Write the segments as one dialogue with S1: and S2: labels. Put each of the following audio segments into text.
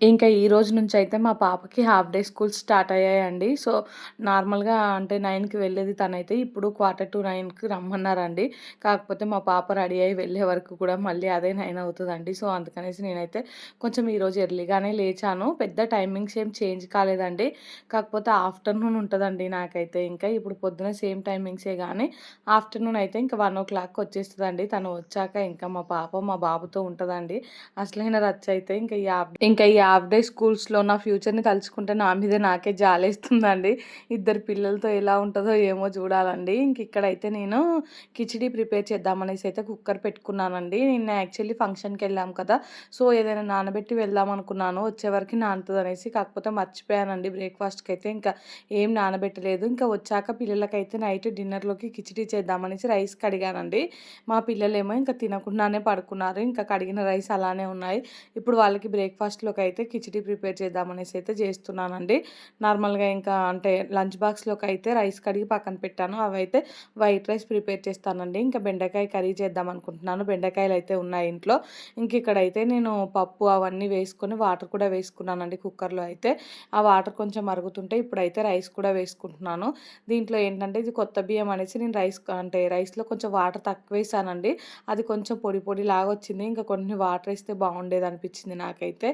S1: ఇంకా ఈ రోజు నుంచి అయితే మా పాపకి హాఫ్ డే స్కూల్స్ స్టార్ట్ అయ్యాయండి. సో నార్మల్గా అంటే నైన్కి వెళ్ళేది తనైతే ఇప్పుడు క్వార్టర్ టు నైన్కి రమ్మన్నారండి. కాకపోతే మా పాప రెడీ అయ్యి వెళ్ళే వరకు కూడా మళ్ళీ అదే నైన్ అవుతుందండి. సో అందుకనేసి నేనైతే కొంచెం ఈరోజు ఎర్లీగానే లేచాను. పెద్ద టైమింగ్స్ ఏం చేంజ్ కాలేదండి. కాకపోతే ఆఫ్టర్నూన్ ఉంటుందండి నాకైతే. ఇంకా ఇప్పుడు పొద్దున సేమ్ టైమింగ్సే కానీ ఆఫ్టర్నూన్ అయితే ఇంకా వన్ ఓ క్లాక్ వచ్చేస్తుందండి. తను వచ్చాక ఇంకా మా పాప మా బాబుతో ఉంటుందండి. అసలైన రచ్చ అయితే ఇంకా ఈ ఇంకా ఈ హాఫ్ డే స్కూల్స్లో నా ఫ్యూచర్ని తలుచుకుంటే నా మీద నాకే జాలేస్తుందండి. ఇద్దరు పిల్లలతో ఎలా ఉంటుందో ఏమో చూడాలండి. ఇంక ఇక్కడైతే నేను కిచిడి ప్రిపేర్ చేద్దామనేసి అయితే కుక్కర్ పెట్టుకున్నానండి. నిన్న యాక్చువల్లీ ఫంక్షన్కి వెళ్ళాం కదా. సో ఏదైనా నానబెట్టి వెళ్దాం అనుకున్నాను. వచ్చేవరకు నానుతుంది అనేసి కాకపోతే మర్చిపోయానండి బ్రేక్ఫాస్ట్కి అయితే. ఇంకా ఏం నానబెట్టలేదు. ఇంకా వచ్చాక పిల్లలకైతే నైట్ డిన్నర్లోకి కిచిడి చేద్దామనేసి రైస్ కడిగానండి. మా పిల్లలేమో ఇంకా తినకుండానే పడుకున్నారు. ఇంకా కడిగిన రైస్ అలానే ఉన్నాయి. ఇప్పుడు వాళ్ళకి బ్రేక్ఫాస్ట్లోకి అయితే అయితే కిచిడి ప్రిపేర్ చేద్దామనేసి అయితే చేస్తున్నానండి. నార్మల్గా ఇంకా అంటే లంచ్ బాక్స్లోకి అయితే రైస్ కడిగి పక్కన పెట్టాను. అవి అయితే వైట్ రైస్ ప్రిపేర్ చేస్తానండి. ఇంకా బెండకాయ కర్రీ చేద్దాం అనుకుంటున్నాను. బెండకాయలు అయితే ఉన్నాయి ఇంట్లో. ఇంక ఇక్కడైతే నేను పప్పు అవన్నీ వేసుకొని వాటర్ కూడా వేసుకున్నానండి కుక్కర్లో అయితే. ఆ వాటర్ కొంచెం మరుగుతుంటే ఇప్పుడైతే రైస్ కూడా వేసుకుంటున్నాను. దీంట్లో ఏంటంటే ఇది కొత్త బియ్యం అనేసి నేను రైస్ అంటే రైస్లో కొంచెం వాటర్ తక్కువ వేసానండి. అది కొంచెం పొడి పొడి లాగా వచ్చింది. ఇంకా కొన్ని వాటర్ వేస్తే బాగుండేది అనిపించింది నాకైతే.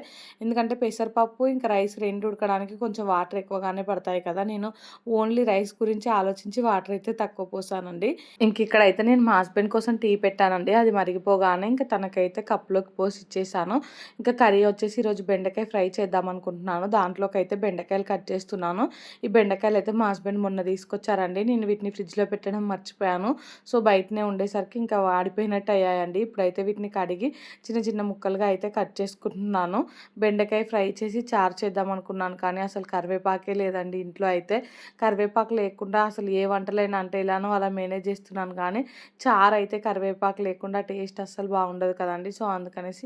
S1: ఎందుకంటే పెసరపప్పు ఇంకా రైస్ రెండు ఉడకడానికి కొంచెం వాటర్ ఎక్కువగానే పడతాయి కదా. నేను ఓన్లీ రైస్ గురించి ఆలోచించి వాటర్ అయితే తక్కువ పోసానండి. ఇంక ఇక్కడైతే నేను మా హస్బెండ్ కోసం టీ పెట్టానండి. అది మరిగిపోగానే ఇంకా తనకైతే కప్లోకి పోసి ఇచ్చేసాను. ఇంకా కర్రీ వచ్చేసి ఈరోజు బెండకాయ ఫ్రై చేద్దాం అనుకుంటున్నాను. దాంట్లోకి అయితే బెండకాయలు కట్ చేస్తున్నాను. ఈ బెండకాయలు అయితే మా హస్బెండ్ మొన్న తీసుకొచ్చారండి. నేను వీటిని ఫ్రిడ్జ్లో పెట్టడం మర్చిపోయాను. సో బయటనే ఉండేసరికి ఇంకా వాడిపోయినట్టు అయ్యాయండి. ఇప్పుడైతే వీటిని కడిగి చిన్న చిన్న ముక్కలుగా అయితే కట్ చేసుకుంటున్నాను. బెండ బెండకాయ ఫ్రై చేసి చారు చేద్దాం అనుకున్నాను కానీ అసలు కరివేపాకే లేదండి ఇంట్లో అయితే. కరివేపాకు లేకుండా అసలు ఏ వంటలైనా అంటే ఇలానో అలా మేనేజ్ చేస్తున్నాను కానీ చారు అయితే కరివేపాకు లేకుండా టేస్ట్ అస్సలు బాగుండదు కదండి. సో అందుకనేసి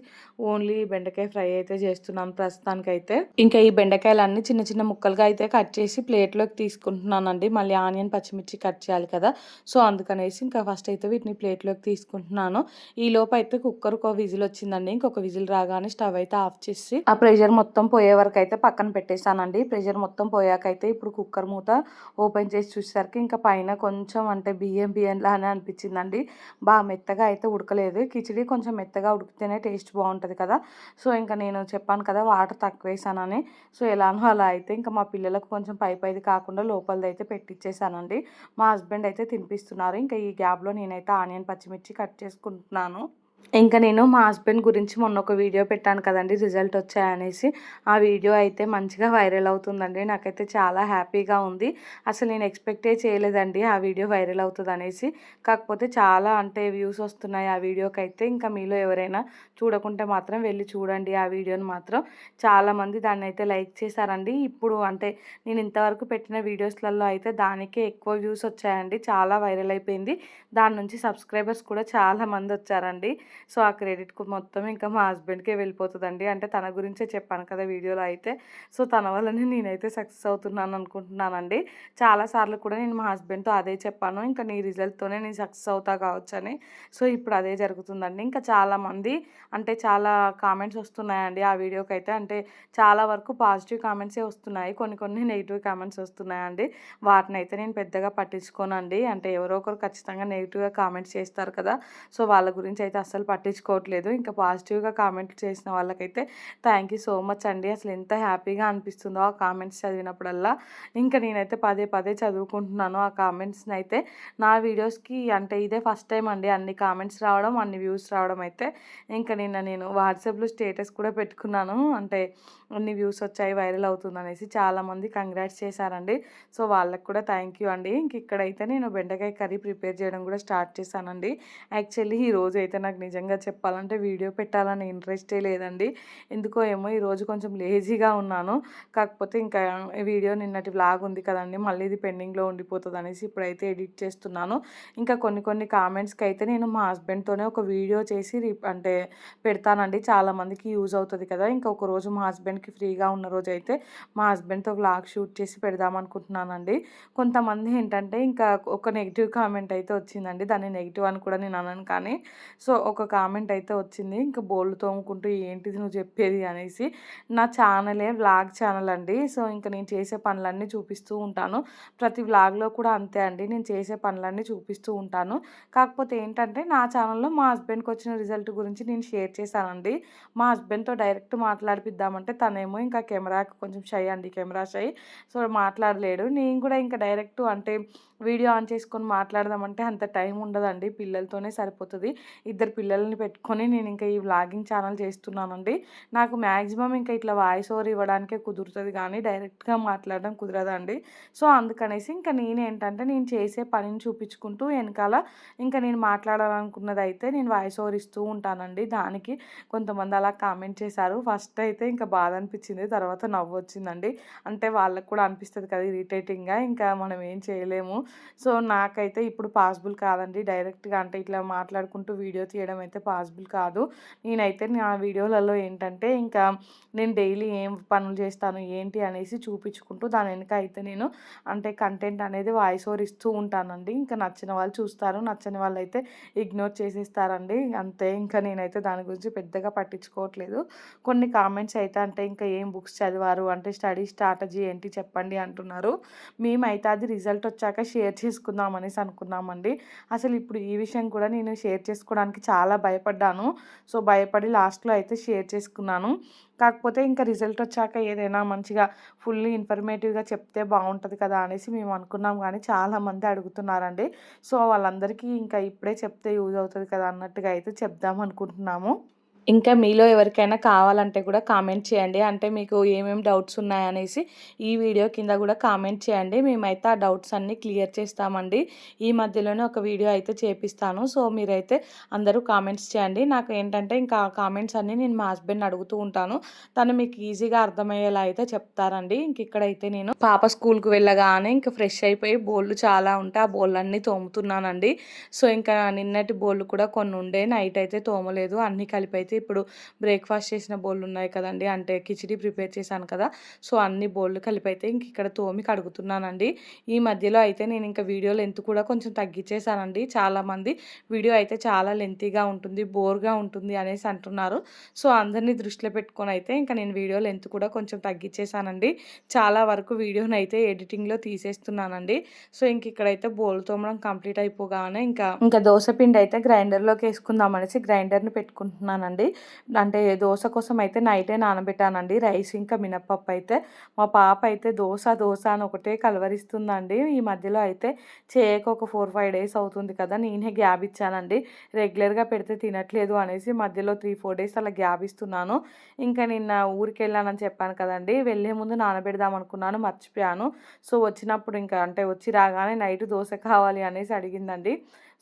S1: ఓన్లీ బెండకాయ ఫ్రై అయితే చేస్తున్నాను ప్రస్తుతానికి అయితే ఇంకా ఈ బెండకాయలన్నీ చిన్న చిన్న ముక్కలుగా అయితే కట్ చేసి ప్లేట్లోకి తీసుకుంటున్నానండి. మళ్ళీ ఆనియన్ పచ్చిమిర్చి కట్ చేయాలి కదా. సో అందుకనేసి ఇంకా ఫస్ట్ అయితే వీటిని ప్లేట్లోకి తీసుకుంటున్నాను. ఈ లోపు అయితే కుక్కర్ ఒక విజిల్ వచ్చిందండి. ఇంకొక విజిల్ రాగానే స్టవ్ అయితే ఆఫ్ చేసి ఆ ప్రెషర్ మొత్తం పోయే వరకు అయితే పక్కన పెట్టేశానండి. ప్రెషర్ మొత్తం పోయాక అయితే ఇప్పుడు కుక్కర్ మూత ఓపెన్ చేసి చూసేసరికి ఇంకా పైన కొంచెం అంటే బియ్యం బియ్యం లానే అనిపించిందండి. బాగా మెత్తగా అయితే ఉడకలేదు. కిచిడి కొంచెం మెత్తగా ఉడికితేనే టేస్ట్ బాగుంటుంది కదా. సో ఇంకా నేను చెప్పాను కదా వాటర్ తక్కువ వేసానని సో ఎలానో అలా అయితే ఇంకా మా పిల్లలకు కొంచెం పై పైది కాకుండా లోపలిది అయితే పెట్టించేసానండి మా హస్బెండ్ అయితే తినిపిస్తున్నారు. ఇంకా ఈ గ్యాప్లో నేనైతే ఆనియన్ పచ్చిమిర్చి కట్ చేసుకుంటున్నాను. ఇంకా నేను మా హస్బెండ్ గురించి మొన్న ఒక వీడియో పెట్టాను కదండి రిజల్ట్ వచ్చాయనేసి. ఆ వీడియో అయితే మంచిగా వైరల్ అవుతుందండి. నాకైతే చాలా హ్యాపీగా ఉంది. అసలు నేను ఎక్స్పెక్టే చేయలేదండి ఆ వీడియో వైరల్ అవుతుంది అనేసి కాకపోతే చాలా అంటే వ్యూస్ వస్తున్నాయి ఆ వీడియోకి అయితే ఇంకా మీలో ఎవరైనా చూడకుంటే మాత్రం వెళ్ళి చూడండి ఆ వీడియోని మాత్రం. చాలామంది దాన్ని అయితే లైక్ చేశారండి. ఇప్పుడు అంటే నేను ఇంతవరకు పెట్టిన వీడియోస్లలో అయితే దానికే ఎక్కువ వ్యూస్ వచ్చాయండి. చాలా వైరల్ అయిపోయింది. దాని నుంచి సబ్స్క్రైబర్స్ కూడా చాలామంది వచ్చారండి. సో ఆ క్రెడిట్ మొత్తం ఇంకా మా హస్బెండ్కే వెళ్ళిపోతుందండి. అంటే తన గురించే చెప్పాను కదా వీడియోలో అయితే. సో తన వల్లనే నేనైతే సక్సెస్ అవుతున్నాను అనుకుంటున్నానండి. చాలాసార్లు కూడా నేను మా హస్బెండ్తో అదే చెప్పాను. ఇంకా నీ రిజల్ట్తోనే నేను సక్సెస్ అవుతా కావచ్చని. సో ఇప్పుడు అదే జరుగుతుందండి. ఇంకా చాలామంది అంటే చాలా కామెంట్స్ వస్తున్నాయండి ఆ వీడియోకి అయితే. అంటే చాలా వరకు పాజిటివ్ కామెంట్సే వస్తున్నాయి. కొన్ని కొన్ని నెగిటివ్ కామెంట్స్ వస్తున్నాయండి. వాటిని అయితే నేను పెద్దగా పట్టించుకోనండి. అంటే ఎవరో ఒకరు ఖచ్చితంగా నెగిటివ్గా కామెంట్స్ చేస్తారు కదా. సో వాళ్ళ గురించి అయితే అసలు అసలు పట్టించుకోవట్లేదు. ఇంకా పాజిటివ్గా కామెంట్ చేసిన వాళ్ళకైతే థ్యాంక్ యూ సో మచ్ అండి. అసలు ఎంత హ్యాపీగా అనిపిస్తుందో ఆ కామెంట్స్ చదివినప్పుడల్లా. ఇంకా నేనైతే పదే పదే చదువుకుంటున్నాను. ఆ కామెంట్స్ని అయితే నా వీడియోస్కి అంటే ఇదే ఫస్ట్ టైం అండి అన్ని కామెంట్స్ రావడం అన్ని వ్యూస్ రావడం అయితే. ఇంకా నిన్న నేను వాట్సాప్లో స్టేటస్ కూడా పెట్టుకున్నాను. అంటే అన్ని వ్యూస్ వచ్చాయి వైరల్ అవుతుంది అనేసి చాలామంది కంగ్రాట్స్ చేశారండి. సో వాళ్ళకి కూడా థ్యాంక్ యూ అండి. ఇంక ఇక్కడైతే నేను బెండకాయ కర్రీ ప్రిపేర్ చేయడం కూడా స్టార్ట్ చేశానండి. యాక్చువల్లీ ఈ రోజు అయితే నాకు నిజంగా చెప్పాలంటే వీడియో పెట్టాలని ఇంట్రెస్టే లేదండి. ఎందుకో ఏమో ఈరోజు కొంచెం లేజీగా ఉన్నాను. కాకపోతే ఇంకా వీడియో నిన్నటి వ్లాగ్ ఉంది కదండి మళ్ళీ ఇది పెండింగ్లో ఉండిపోతుంది అనేసి ఇప్పుడైతే ఎడిట్ చేస్తున్నాను. ఇంకా కొన్ని కొన్ని కామెంట్స్కి అయితే నేను మా హస్బెండ్తోనే ఒక వీడియో చేసి అంటే పెడతానండి. చాలామందికి యూజ్ అవుతుంది కదా ఇంకా ఒక రోజు మా హస్బెండ్కి ఫ్రీగా ఉన్న రోజు అయితే మా హస్బెండ్తో వ్లాగ్ షూట్ చేసి పెడదాం అనుకుంటున్నానండి. కొంతమంది ఏంటంటే ఇంకా ఒక నెగిటివ్ కామెంట్ అయితే వచ్చిందండి. దాన్ని నెగిటివ్ అని కూడా నేను అనను కానీ సో ఒక కామెంట్ అయితే వచ్చింది. ఇంకా బోళ్ళు తోముకుంటూ ఏంటిది నువ్వు చెప్పేది అనేసి. నా ఛానలే వ్లాగ్ ఛానల్ అండి. సో ఇంకా నేను చేసే పనులన్నీ చూపిస్తూ ఉంటాను. ప్రతి వ్లాగ్లో కూడా అంతే అండి. నేను చేసే పనులన్నీ చూపిస్తూ ఉంటాను. కాకపోతే ఏంటంటే నా ఛానల్లో మా హస్బెండ్కి వచ్చిన రిజల్ట్ గురించి నేను షేర్ చేశానండి. మా హస్బెండ్తో డైరెక్ట్ మాట్లాడిపిద్దామంటే తనేమో ఇంకా కెమెరాకి కొంచెం షై అండి. Camera shy. సో మాట్లాడలేడు. నేను కూడా ఇంకా డైరెక్ట్ అంటే వీడియో ఆన్ చేసుకొని మాట్లాడదామంటే అంత టైం ఉండదండి. పిల్లలతోనే సరిపోతుంది. ఇద్దరు పిల్లల్ని పెట్టుకొని నేను ఇంకా ఈ వ్లాగింగ్ ఛానల్ చేస్తున్నానండి. నాకు మ్యాక్సిమం ఇంకా ఇట్లా వాయిస్ ఓవర్ ఇవ్వడానికే కుదురుతుంది కానీ డైరెక్ట్గా మాట్లాడడం కుదరదండి. సో అందుకనేసి ఇంకా నేను ఏంటంటే నేను చేసే పనిని చూపించుకుంటూ వెనకాల ఇంకా నేను మాట్లాడాలనుకున్నది అయితే నేను వాయిస్ ఓవర్ ఇస్తూ ఉంటానండి. దానికి కొంతమంది అలా కామెంట్ చేశారు. ఫస్ట్ అయితే ఇంకా బాధ అనిపించింది. తర్వాత నవ్వు వచ్చిందండి అంటే వాళ్ళకు కూడా అనిపిస్తుంది కదా ఇరిటేటింగ్గా. ఇంకా మనం ఏం చేయలేము. సో నాకైతే ఇప్పుడు పాసిబుల్ కాదండి. డైరెక్ట్గా అంటే ఇట్లా మాట్లాడుకుంటూ వీడియో తీయడం అయితే పాసిబుల్ కాదు. నేనైతే నా వీడియోలలో ఏంటంటే ఇంకా నేను డైలీ ఏం పనులు చేస్తాను ఏంటి అనేసి చూపించుకుంటూ దాని వెనుక అయితే నేను అంటే కంటెంట్ అనేది వాయిస్ ఓవర్ ఇస్తూ ఉంటానండి. ఇంకా నచ్చిన వాళ్ళు చూస్తారు నచ్చని వాళ్ళు అయితే ఇగ్నోర్ చేసేస్తారండి. అంతే ఇంకా నేనైతే దాని గురించి పెద్దగా పట్టించుకోవట్లేదు. కొన్ని కామెంట్స్ అయితే అంటే ఇంకా ఏం బుక్స్ చదివారు అంటే స్టడీ స్ట్రాటజీ ఏంటి చెప్పండి అంటున్నారు. మేమైతే అది రిజల్ట్ వచ్చాక షేర్ చేసుకుందాం అనేసి అనుకున్నామండి. అసలు ఇప్పుడు ఈ విషయం కూడా నేను షేర్ చేసుకోవడానికి చాలా భయపడ్డాను. సో భయపడి లాస్ట్లో అయితే షేర్ చేసుకున్నాను. కాకపోతే ఇంకా రిజల్ట్ వచ్చాక ఏదైనా మంచిగా ఫుల్లీ ఇన్ఫర్మేటివ్గా చెప్తే బాగుంటుంది కదా అనేసి మేము అనుకున్నాం. కానీ చాలామంది అడుగుతున్నారండి. సో వాళ్ళందరికీ ఇంకా ఇప్పుడే చెప్తే యూజ్ అవుతుంది కదా అన్నట్టుగా అయితే చెప్దాం అనుకుంటున్నాము. ఇంకా మీలో ఎవరికైనా కావాలంటే కూడా కామెంట్ చేయండి. అంటే మీకు ఏమేమి డౌట్స్ ఉన్నాయనేసి ఈ వీడియో కింద కూడా కామెంట్ చేయండి. మేమైతే ఆ డౌట్స్ అన్నీ క్లియర్ చేస్తామండి. ఈ మధ్యలోనే ఒక వీడియో అయితే చేపిస్తాను. సో మీరైతే అందరూ కామెంట్స్ చేయండి. నాకు ఏంటంటే ఇంకా కామెంట్స్ అన్నీ నేను మా హస్బెండ్ అడుగుతూ ఉంటాను. తను మీకు ఈజీగా అర్థమయ్యేలా అయితే చెప్తారండి. ఇంక ఇక్కడైతే నేను పాప స్కూల్కి వెళ్ళగానే ఇంకా ఫ్రెష్ అయిపోయి బోళ్ళు చాలా ఉంటే ఆ బోళ్ళన్నీ తోముతున్నానండి. సో ఇంకా నిన్నటి బోళ్ళు కూడా కొన్ని ఉండే. నైట్ అయితే తోమలేదు. అన్నీ కలిపి అయితే ఇప్పుడు బ్రేక్ఫాస్ట్ చేసిన బోళ్ళు ఉన్నాయి కదండి. అంటే కిచిడి ప్రిపేర్ చేశాను కదా. సో అన్ని బౌళ్ళు కలిపి అయితే ఇంక ఇక్కడ తోమి కడుగుతున్నానండి. ఈ మధ్యలో అయితే నేను ఇంకా వీడియో లెంత్ కూడా కొంచెం తగ్గించేశానండి. చాలామంది వీడియో అయితే చాలా లెంతీగా ఉంటుంది బోర్గా ఉంటుంది అనేసి అంటున్నారు. సో అందరినీ దృష్టిలో పెట్టుకొని అయితే ఇంకా నేను వీడియో లెంత్ కూడా కొంచెం తగ్గించేశానండి. చాలా వరకు వీడియోని అయితే ఎడిటింగ్లో తీసేస్తున్నానండి. సో ఇంక ఇక్కడైతే బోల్ తోమడం కంప్లీట్ అయిపోగానే ఇంకా ఇంకా దోశ పిండి అయితే గ్రైండర్లోకి వేసుకుందాం అనేసి గ్రైండర్ని పెట్టుకుంటున్నానండి. అంటే దోశ కోసం అయితే నైటే నానబెట్టానండి. రైస్ ఇంకా మినప్పప్పు అయితే. మా పాప అయితే దోశ దోశ అని ఒకటే కలవరిస్తుందండి. ఈ మధ్యలో అయితే చేయక ఒక ఫోర్ ఫైవ్ డేస్ అవుతుంది కదా నేనే గ్యాప్ ఇచ్చానండి. రెగ్యులర్గా పెడితే తినట్లేదు అనేసి మధ్యలో త్రీ ఫోర్ డేస్ అలా గ్యాప్ ఇస్తున్నాను. ఇంకా నిన్న ఊరికి వెళ్ళానని చెప్పాను కదండి. వెళ్ళే ముందు నానబెడదాం అనుకున్నాను మర్చిపోయాను. సో వచ్చినప్పుడు ఇంకా అంటే వచ్చి రాగానే నైట్ దోశ కావాలి అనేసి అడిగిందండి.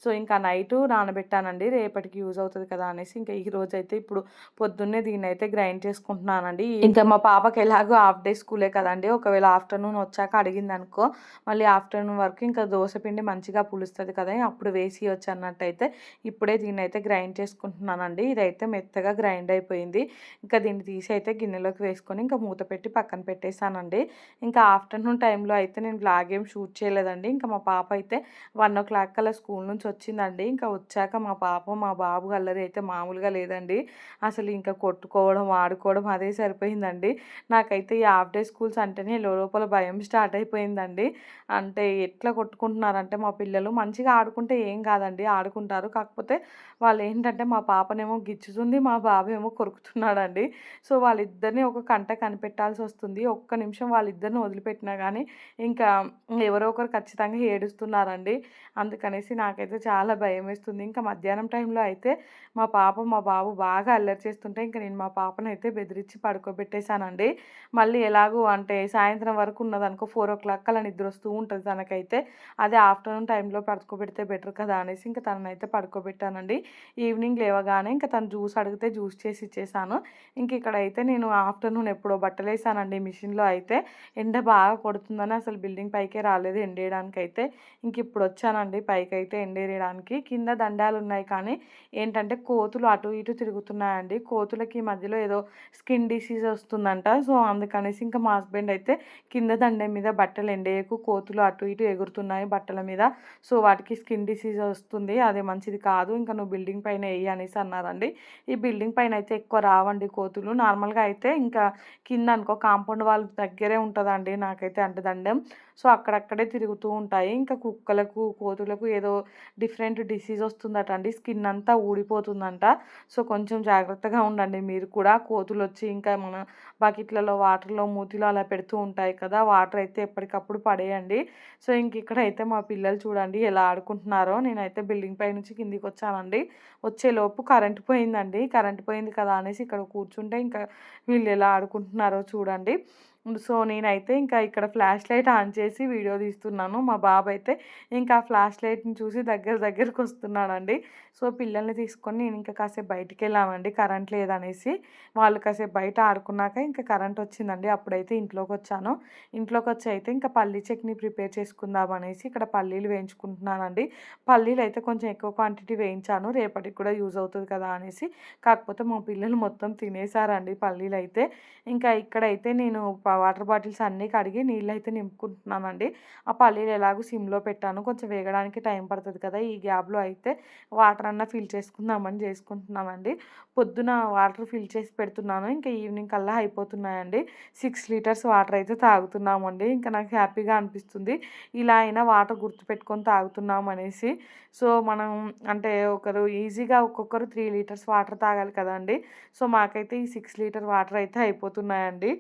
S1: సో ఇంకా నైటు నానబెట్టానండి. రేపటికి యూజ్ అవుతుంది కదా అనేసి ఇంకా ఈ రోజు అయితే ఇప్పుడు పొద్దున్నే దీన్ని అయితే గ్రైండ్ చేసుకుంటున్నానండి. ఇంకా మా పాపకి ఎలాగో హాఫ్ డే స్కూలే కదండి. ఒకవేళ ఆఫ్టర్నూన్ వచ్చాక అడిగింది అనుకో మళ్ళీ ఆఫ్టర్నూన్ వరకు ఇంకా దోశ పిండి మంచిగా పులుస్తుంది కదా అప్పుడు వేసి వచ్చి అన్నట్టయితే ఇప్పుడే దీన్ని అయితే గ్రైండ్ చేసుకుంటున్నానండి. ఇదైతే మెత్తగా గ్రైండ్ అయిపోయింది. ఇంకా దీన్ని తీసి అయితే గిన్నెలోకి వేసుకొని ఇంకా మూత పెట్టి పక్కన పెట్టేశానండి. ఇంకా ఆఫ్టర్నూన్ టైంలో అయితే నేను బ్లాగ్ ఏం షూట్ చేయలేదండి. ఇంకా మా పాప అయితే వన్ ఓ క్లాక్ కల్లా స్కూల్ నుంచి వచ్చిందండి ఇంకా వచ్చాక మా పాప మా బాబు అల్లరి అయితే మామూలుగా లేదండి. అసలు ఇంకా కొట్టుకోవడం ఆడుకోవడం అదే సరిపోయిందండి. నాకైతే ఈ హాఫ్ డే స్కూల్స్ అంటేనే లోపల భయం స్టార్ట్ అయిపోయిందండి. అంటే ఎట్లా కొట్టుకుంటున్నారంటే మా పిల్లలు మంచిగా ఆడుకుంటే ఏం కాదండి. ఆడుకుంటారు. కాకపోతే వాళ్ళు ఏంటంటే మా పాపనేమో గిచ్చుతుంది మా బాబు ఏమో కొరుకుతున్నాడండి. సో వాళ్ళిద్దరిని ఒక కంట కనిపెట్టాల్సి వస్తుంది. ఒక్క నిమిషం వాళ్ళిద్దరిని వదిలిపెట్టినా కానీ ఇంకా ఎవరో ఒకరు ఖచ్చితంగా ఏడుస్తున్నారండి. అందుకనేసి నాకైతే చాలా భయం వేస్తుంది ఇంకా మధ్యాహ్నం టైంలో అయితే మా పాప మా బాబు బాగా అల్లరి చేస్తుంటే ఇంకా నేను మా పాపనైతే బెదిరించి పడుకోబెట్టేశానండి. మళ్ళీ ఎలాగో అంటే సాయంత్రం వరకు ఉన్నదనుకో ఫోర్ ఓ క్లాక్ అలా నిద్ర వస్తూ ఉంటుంది తనకైతే. అదే ఆఫ్టర్నూన్ టైంలో పడుకోబెడితే బెటర్ కదా అనేసి ఇంకా తననైతే పడుకోబెట్టానండి. ఈవినింగ్ లేవగానే ఇంకా తను జ్యూస్ అడిగితే జ్యూస్ చేసి ఇచ్చేసాను ఇంక ఇక్కడైతే నేను ఆఫ్టర్నూన్ ఎప్పుడో బట్టలు వేసానండి మిషన్లో అయితే. ఎండ బాగా కొడుతుందని అసలు బిల్డింగ్ పైకే రాలేదు ఎండేయడానికి అయితే ఇంక ఇప్పుడు వచ్చానండి. పైకి అయితే ఎండేయడానికి కింద దండాలు ఉన్నాయి కానీ ఏంటంటే కోతులు అటు ఇటు తిరుగుతున్నాయండి. కోతులకి ఈ మధ్యలో ఏదో స్కిన్ డిసీజ్ వస్తుందంట. సో అందుకనేసి ఇంకా మా హస్బెండ్ అయితే కింద దండె మీద బట్టలు ఎండేయకు. కోతులు అటు ఇటు ఎగురుతున్నాయి బట్టల మీద. సో వాటికి స్కిన్ డిసీజ్ వస్తుంది. అది మంచిది కాదు. ఇంకా నువ్వు బిల్డింగ్ పైన వేయి అనేసి అన్నారండి. ఈ బిల్డింగ్ పైన అయితే ఎక్కువ రావండి కోతులు. నార్మల్గా అయితే ఇంకా కింద అనుకో కాంపౌండ్ వాళ్ళ దగ్గరే ఉంటుందండి. నాకైతే అంటే దండం. సో అక్కడక్కడే తిరుగుతూ ఉంటాయి. ఇంకా కుక్కలకు కోతులకు ఏదో డిఫరెంట్ డిసీజ్ వస్తుందట అండి. స్కిన్ అంతా ఊడిపోతుందంట. సో కొంచెం జాగ్రత్తగా ఉండండి. మీరు కూడా కోతులు వచ్చి ఇంకా మన బకెట్లలో వాటర్లో మూతిలో అలా పెడుతూ ఉంటాయి కదా! వాటర్ అయితే ఎప్పటికప్పుడు పడేయండి. సో ఇంక ఇక్కడ అయితే మా పిల్లలు చూడండి ఎలా ఆడుకుంటున్నారో. నేనైతే బిల్డింగ్ పై నుంచి కిందికి వచ్చానండి వచ్చేలోపు కరెంట్ పోయిందండి. కరెంట్ పోయింది కదా! అనేసి ఇక్కడ కూర్చుంటే ఇంకా వీళ్ళు ఎలా ఆడుకుంటున్నారో చూడండి. సో నేనైతే ఇంకా ఇక్కడ ఫ్లాష్ లైట్ ఆన్ చేసి వీడియో తీస్తున్నాను. మా బాబు అయితే ఇంకా ఫ్లాష్ లైట్ని చూసి దగ్గర దగ్గరకు వస్తున్నాడండి. సో పిల్లల్ని తీసుకొని నేను ఇంకా కాసేపు బయటికి వెళ్ళామండి కరెంట్ లేదనేసి. వాళ్ళు కాసేపు బయట ఆడుకున్నాక ఇంకా కరెంట్ వచ్చిందండి. అప్పుడైతే ఇంట్లోకి వచ్చాను ఇంట్లోకి వచ్చి అయితే ఇంకా పల్లీ చట్నీ ప్రిపేర్ చేసుకుందాం అనేసి ఇక్కడ పల్లీలు వేయించుకుంటున్నానండి. పల్లీలు అయితే కొంచెం ఎక్కువ క్వాంటిటీ వేయించాను. రేపటికి కూడా యూజ్ అవుతుంది కదా అనేసి. కాకపోతే మా పిల్లలు మొత్తం తినేసారండి పల్లీలు అయితే ఇంకా ఇక్కడైతే నేను వాటర్ బాటిల్స్ అన్నీ కడిగి నీళ్ళు అయితే నింపుకుంటున్నానండి. ఆ పల్లీలు ఎలాగో సిమ్లో పెట్టాను. కొంచెం వేగడానికి టైం పడుతుంది కదా ఈ గ్యాప్లో అయితే వాటర్ అన్న ఫిల్ చేసుకుందామని చేసుకుంటున్నానండి. పొద్దున వాటర్ ఫిల్ చేసి పెడుతున్నాను. ఇంకా ఈవినింగ్ కల్లా అయిపోతున్నాయండి. సిక్స్ లీటర్స్ వాటర్ అయితే తాగుతున్నామండి. ఇంకా నాకు హ్యాపీగా అనిపిస్తుంది. ఇలా అయినా వాటర్ గుర్తుపెట్టుకొని తాగుతున్నాం అనేసి. సో మనం అంటే ఒకరు ఈజీగా ఒక్కొక్కరు త్రీ లీటర్స్ వాటర్ తాగాలి కదండి. సో మాకైతే ఈ సిక్స్ లీటర్ వాటర్ అయితే అయిపోతున్నాయండి.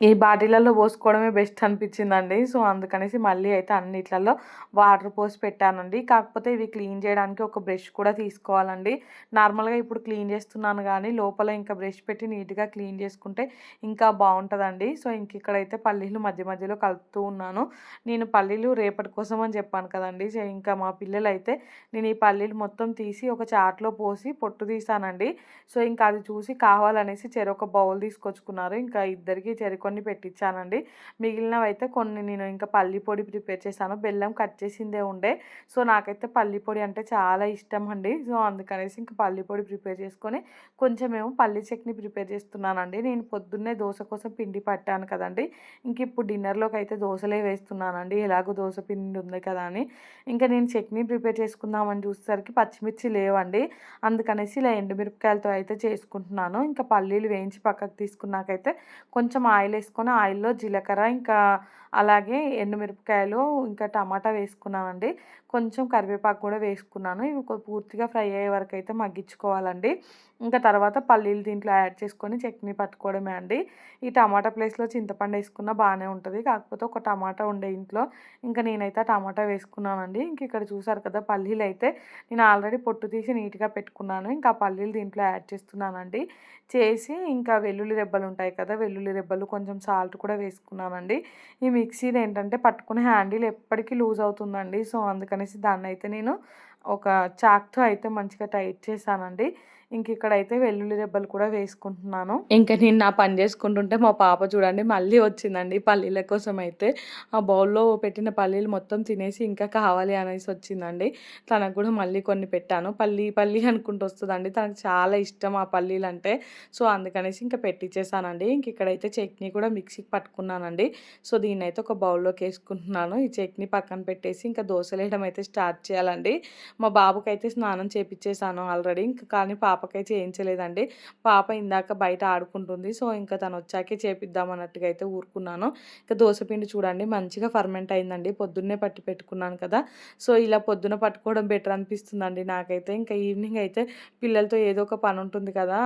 S1: ఈ బాటిళ్ళలో పోసుకోవడమే బెస్ట్ అనిపించిందండి. సో అందుకనేసి మళ్ళీ అయితే అన్నిట్లలో వాటర్ పోసి పెట్టానండి. కాకపోతే ఇవి క్లీన్ చేయడానికి ఒక బ్రష్ కూడా తీసుకోవాలండి. నార్మల్గా ఇప్పుడు క్లీన్ చేస్తున్నాను కానీ లోపల ఇంకా బ్రష్ పెట్టి నీట్గా క్లీన్ చేసుకుంటే ఇంకా బాగుంటుందండి. సో ఇంక ఇక్కడైతే పల్లీలు మధ్య మధ్యలో కలుపుతూ ఉన్నాను. నేను పల్లీలు రేపటి కోసం అని చెప్పాను కదండి. సో ఇంకా మా పిల్లలు అయితే నేను ఈ పల్లీలు మొత్తం తీసి ఒక చాట్లో పోసి పొట్టు తీసానండి. సో ఇంకా అది చూసి కావాలనేసి చెరొక బౌల్ తీసుకొచ్చుకున్నారు. ఇంకా ఇద్దరికి చెరుకు కొన్ని పెట్టించానండి మిగిలినవి అయితే కొన్ని నేను ఇంకా పల్లి పొడి ప్రిపేర్ చేశాను. బెల్లం కట్ చేసిందే ఉండే. సో నాకైతే పల్లి పొడి అంటే చాలా ఇష్టం అండి సో అందుకనేసి ఇంకా పల్లి పొడి ప్రిపేర్ చేసుకొని కొంచెం ఏమో పల్లి చట్నీ ప్రిపేర్ చేస్తున్నానండి. నేను పొద్దున్నే దోశ కోసం పిండి పట్టాను కదండి. ఇంక ఇప్పుడు డిన్నర్లోకి అయితే దోశలే వేస్తున్నానండి. ఎలాగో దోశ పిండి ఉంది కదా అని. ఇంకా నేను చట్నీ ప్రిపేర్ చేసుకుందామని చూసేసరికి పచ్చిమిర్చి లేవండి. అందుకనేసి ఇలా ఎండుమిరపకాయలతో అయితే చేసుకుంటున్నాను. ఇంకా పల్లీలు వేయించి పక్కకు తీసుకున్నాకైతే కొంచెం ఆయిల్ వేసుకొని ఆయిల్లో జీలకర్ర ఇంకా అలాగే ఎండుమిరపకాయలు ఇంకా టమాటా వేసుకున్నామండి. కొంచెం కరివేపాకు కూడా వేసుకున్నాను. ఇవి పూర్తిగా ఫ్రై అయ్యే వరకు అయితే మగ్గించుకోవాలండి. ఇంకా తర్వాత పల్లీలు దీంట్లో యాడ్ చేసుకొని చట్నీ పట్టుకోవడమే అండి. ఈ టమాటా ప్లేస్లో చింతపండు వేసుకున్న బాగానే ఉంటుంది. కాకపోతే ఒక టమాటా ఉండే ఇంట్లో ఇంకా నేనైతే టమాటా వేసుకున్నానండి. ఇంక ఇక్కడ చూసారు కదా పల్లీలు అయితే నేను ఆల్రెడీ పొట్టు తీసి నీట్గా పెట్టుకున్నాను. ఇంకా పల్లీలు దీంట్లో యాడ్ చేస్తున్నానండి. చేసి ఇంకా వెల్లుల్లి రెబ్బలు ఉంటాయి కదా వెల్లుల్లి రెబ్బలు కొంచెం సాల్ట్ కూడా వేసుకున్నానండి. ఈ మిక్సీది ఏంటంటే పట్టుకునే హ్యాండిల్ ఎప్పటికీ లూజ్ అవుతుందండి. సో అందుకని అనేసి దాన్ని అయితే నేను ఒక చాక్తో అయితే మంచిగా టైట్ చేశానండి. ఇంక ఇక్కడైతే వెల్లుల్లి రెబ్బలు కూడా వేసుకుంటున్నాను. ఇంకా నేను నా పని చేసుకుంటుంటే మా పాప చూడండి మళ్ళీ వచ్చిందండి పల్లీల కోసం అయితే. ఆ బౌల్లో పెట్టిన పల్లీలు మొత్తం తినేసి ఇంకా కావాలి అనేసి వచ్చిందండి. తనకు కూడా మళ్ళీ కొన్ని పెట్టాను. పల్లి పల్లి అనుకుంటూ వస్తుందండి. తనకు చాలా ఇష్టం ఆ పల్లీలు అంటే సో అందుకనేసి ఇంకా పెట్టించేసానండి ఇంక ఇక్కడైతే చట్నీ కూడా మిక్సీకి పట్టుకున్నానండి. సో దీన్ని అయితే ఒక బౌల్లోకి వేసుకుంటున్నాను. ఈ చట్నీ పక్కన పెట్టేసి ఇంకా దోశలు వేయడం అయితే స్టార్ట్ చేయాలండి. మా బాబుకి అయితే స్నానం చేపించేసాను ఆల్రెడీ. ఇంకా కానీ పాప పాపకై చేయించలేదండి. పాప ఇందాక బయట ఆడుకుంటుంది. సో ఇంకా తను వచ్చాకే చేపిద్దాం అన్నట్టుగా అయితే ఊరుకున్నాను. ఇంకా దోశపిండి చూడండి మంచిగా ఫర్మెంట్ అయిందండి. పొద్దున్నే పట్టి పెట్టుకున్నాను కదా. సో ఇలా పొద్దున పట్టుకోవడం బెటర్ అనిపిస్తుందండి నాకైతే. ఇంకా ఈవినింగ్ అయితే పిల్లలతో ఏదో ఒక పని ఉంటుంది కదా.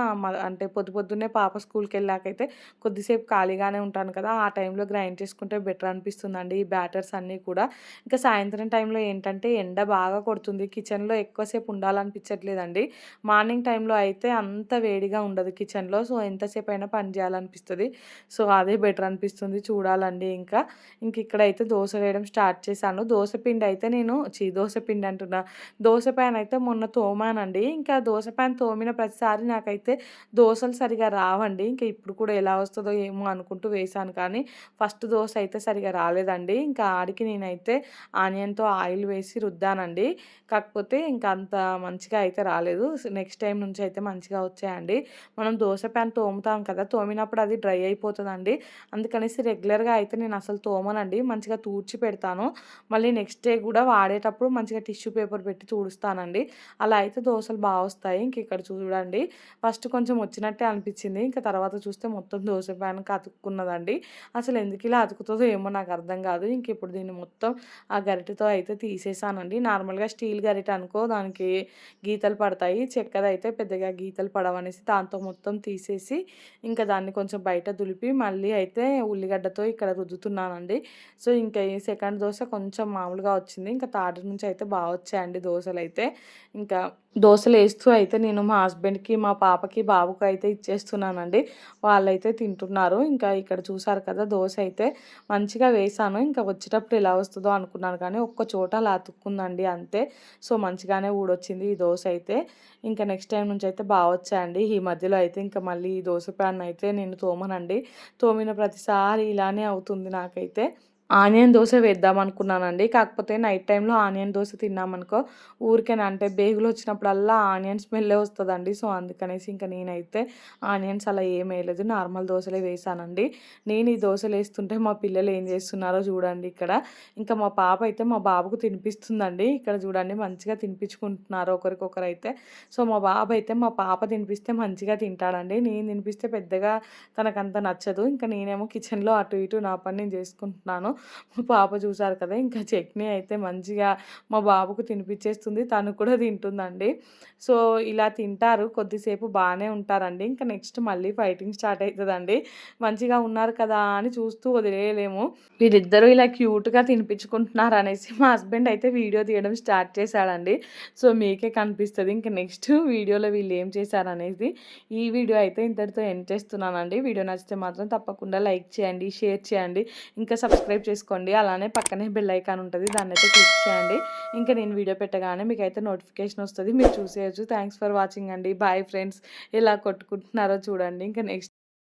S1: అంటే పొద్దు పొద్దున్నే పాప స్కూల్కి వెళ్ళాకైతే కొద్దిసేపు ఖాళీగానే ఉంటాను కదా. ఆ టైంలో గ్రైండ్ చేసుకుంటే బెటర్ అనిపిస్తుందండి ఈ బ్యాటర్స్ అన్నీ కూడా. ఇంకా సాయంత్రం టైంలో ఏంటంటే ఎండ బాగా కొడుతుంది. కిచెన్లో ఎక్కువసేపు ఉండాలనిపించట్లేదండి మార్నింగ్ టైం టైంలో అయితే అంత వేడిగా ఉండదు కిచెన్లో. సో ఎంతసేపు అయినా పని చేయాలనిపిస్తుంది. సో అదే బెటర్ అనిపిస్తుంది చూడాలండి ఇంకా. ఇంక ఇక్కడైతే దోశ వేయడం స్టార్ట్ చేశాను. దోశ పిండి అయితే నేను చీ దోశ పిండి అంటున్నా. దోశ ప్యాన్ అయితే మొన్న తోమానండి. ఇంకా దోశ ప్యాన్ తోమిన ప్రతిసారి నాకైతే దోశలు సరిగా రావండి. ఇంకా ఇప్పుడు కూడా ఎలా వస్తుందో ఏమో అనుకుంటూ వేశాను కానీ ఫస్ట్ దోశ అయితే సరిగా రాలేదండి. ఇంకా ఆడికి నేనైతే ఆనియన్తో ఆయిల్ వేసి రుద్దానండి. కాకపోతే ఇంకా అంత మంచిగా అయితే రాలేదు. నెక్స్ట్ టైం నుంచి అయితే మంచిగా వచ్చాయండి. మనం దోశ ప్యాన్ తోముతాం కదా తోమినప్పుడు అది డ్రై అయిపోతుందండి. అందుకనేసి రెగ్యులర్గా అయితే నేను అసలు తోమనండి. మంచిగా తూడ్చి పెడతాను. మళ్ళీ నెక్స్ట్ డే కూడా వాడేటప్పుడు మంచిగా టిష్యూ పేపర్ పెట్టి తూడుస్తానండి. అలా అయితే దోశలు బాగా వస్తాయి. ఇంక ఇక్కడ చూడండి. ఫస్ట్ కొంచెం వచ్చినట్టే అనిపించింది. ఇంకా తర్వాత చూస్తే మొత్తం దోశ ప్యాన్ అతుక్కున్నదండి అసలు ఎందుకు ఇలా అతుకుతుందో ఏమో నాకు అర్థం కాదు. ఇంక ఇప్పుడు దీన్ని మొత్తం ఆ గరిటెతో అయితే తీసేసానండి. నార్మల్గా స్టీల్ గరిట అనుకో దానికి గీతలు పడతాయి. చెక్కదైతే పెద్దగా గీతలు పడవనేసి దాంతో మొత్తం తీసేసి ఇంకా దాన్ని కొంచెం బయట దులిపి మళ్ళీ అయితే ఉల్లిగడ్డతో ఇక్కడ రుద్దుతున్నానండి. సో ఇంకా ఈ సెకండ్ దోశ కొంచెం మామూలుగా వచ్చింది. ఇంకా థర్డ్ నుంచి అయితే బాగా వచ్చాయండి దోశలు అయితే ఇంకా దోశలు వేస్తూ అయితే నేను మా హస్బెండ్కి మా పాపకి బాబుకి అయితే ఇచ్చేస్తున్నానండి. వాళ్ళైతే తింటున్నారు. ఇంకా ఇక్కడ చూసారు కదా దోశ అయితే మంచిగా వేసాను. ఇంకా వచ్చేటప్పుడు ఎలా వస్తుందో అనుకున్నాను కానీ ఒక్క చోట అలా అతుక్కుందండి అంతే. సో మంచిగానే ఊడొచ్చింది ఈ దోశ అయితే. ఇంకా నెక్స్ట్ టైం నుంచి అయితే బాగా వచ్చాయండి. ఈ మధ్యలో అయితే ఇంకా మళ్ళీ ఈ దోశ ప్యాన్ అయితే నేను తోమనండి. తోమిన ప్రతిసారి ఇలానే అవుతుంది నాకైతే. ఆనియన్ దోశ వేద్దాం అనుకున్నానండి. కాకపోతే నైట్ టైంలో ఆనియన్ దోశ తిన్నామనుకో ఊరికేనా అంటే బేగులు వచ్చినప్పుడల్లా ఆనియన్ స్మెల్లే వస్తుందండి. సో అందుకనేసి ఇంకా నేనైతే ఆనియన్స్ అలా ఏం వేయలేదు. నార్మల్ దోశలే వేసానండి. నేను ఈ దోశలు వేస్తుంటే మా పిల్లలు ఏం చేస్తున్నారో చూడండి ఇక్కడ. ఇంకా మా పాప అయితే మా బాబుకు తినిపిస్తుందండి. ఇక్కడ చూడండి మంచిగా తినిపించుకుంటున్నారు ఒకరికొకరు అయితే సో మా బాబు అయితే మా పాప తినిపిస్తే మంచిగా తింటాడండి. నేను తినిపిస్తే పెద్దగా తనకంత నచ్చదు. ఇంకా నేనేమో కిచెన్లో అటు ఇటు నా పని నేను చేసుకుంటున్నాను. మా పాప చూసారు కదా ఇంకా చట్నీ అయితే మంచిగా మా బాబుకు తినిపించేస్తుంది తను కూడా తింటుందండి. సో ఇలా తింటారు కొద్దిసేపు బాగానే ఉంటారండి. ఇంకా నెక్స్ట్ మళ్ళీ ఫైటింగ్ స్టార్ట్ అవుతుందండి మంచిగా ఉన్నారు కదా అని చూస్తూ వదిలేయలేము. వీరిద్దరూ ఇలా క్యూట్గా తినిపించుకుంటున్నారు అనేసి మా హస్బెండ్ అయితే వీడియో తీయడం స్టార్ట్ చేశాడండి. సో మీకే కనిపిస్తుంది. ఇంకా నెక్స్ట్ వీడియోలో వీళ్ళు ఏం చేశారనేది ఈ వీడియో అయితే ఇంతటితో ఎండ్ చేస్తున్నానండి. వీడియో నచ్చితే మాత్రం తప్పకుండా లైక్ చేయండి షేర్ చేయండి. ఇంకా సబ్స్క్రైబ్ చేసుకోండి. అలానే పక్కనే బెల్ ఐకాన్ ఉంటుంది. దాన్ని అయితే క్లిక్ చేయండి. ఇంకా నేను వీడియో పెట్టగానే మీకు అయితే నోటిఫికేషన్ వస్తుంది. మీరు చూసేయచ్చు. థ్యాంక్స్ ఫర్ వాచింగ్ అండి. బాయ్ ఫ్రెండ్స్ ఎలా కొట్టుకుంటున్నారో చూడండి. ఇంకా నెక్స్ట్